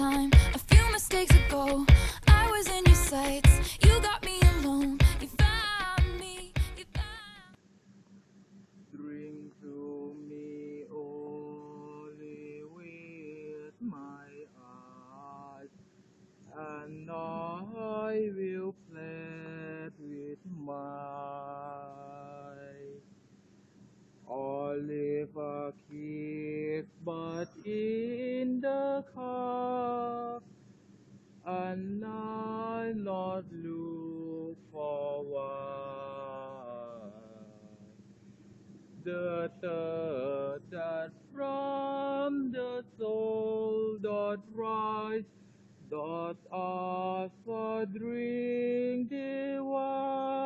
time. A few mistakes ago, I was in your sights. You got me alone. You found me. You found to me only with my eyes, and I will but in the cup, and I not look forward. The third that from the soul doth rise, doth ask for drink divine.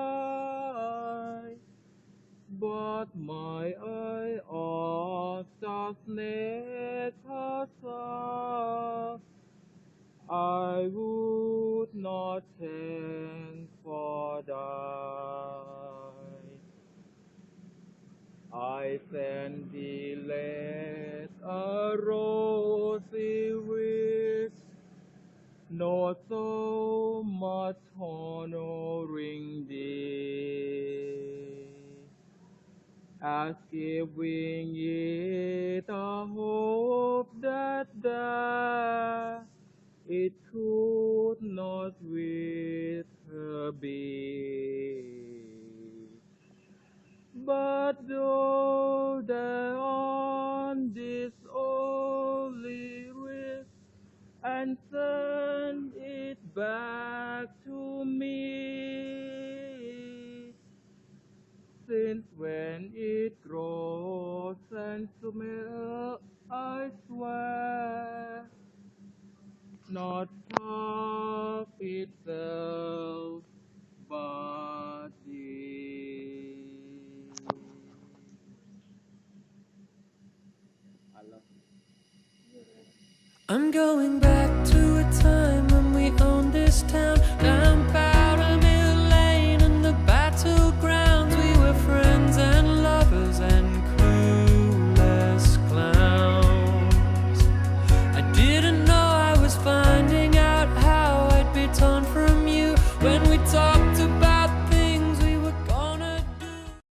Off, I would not thank for thy. I send thee let a rosy wish, not so much honoring thee, as giving it a hope that there it could not with her be. But though there on this only writ and send it back to since when it grows and smell, I swear, not puff itself, but thee. I love you. I'm going back. time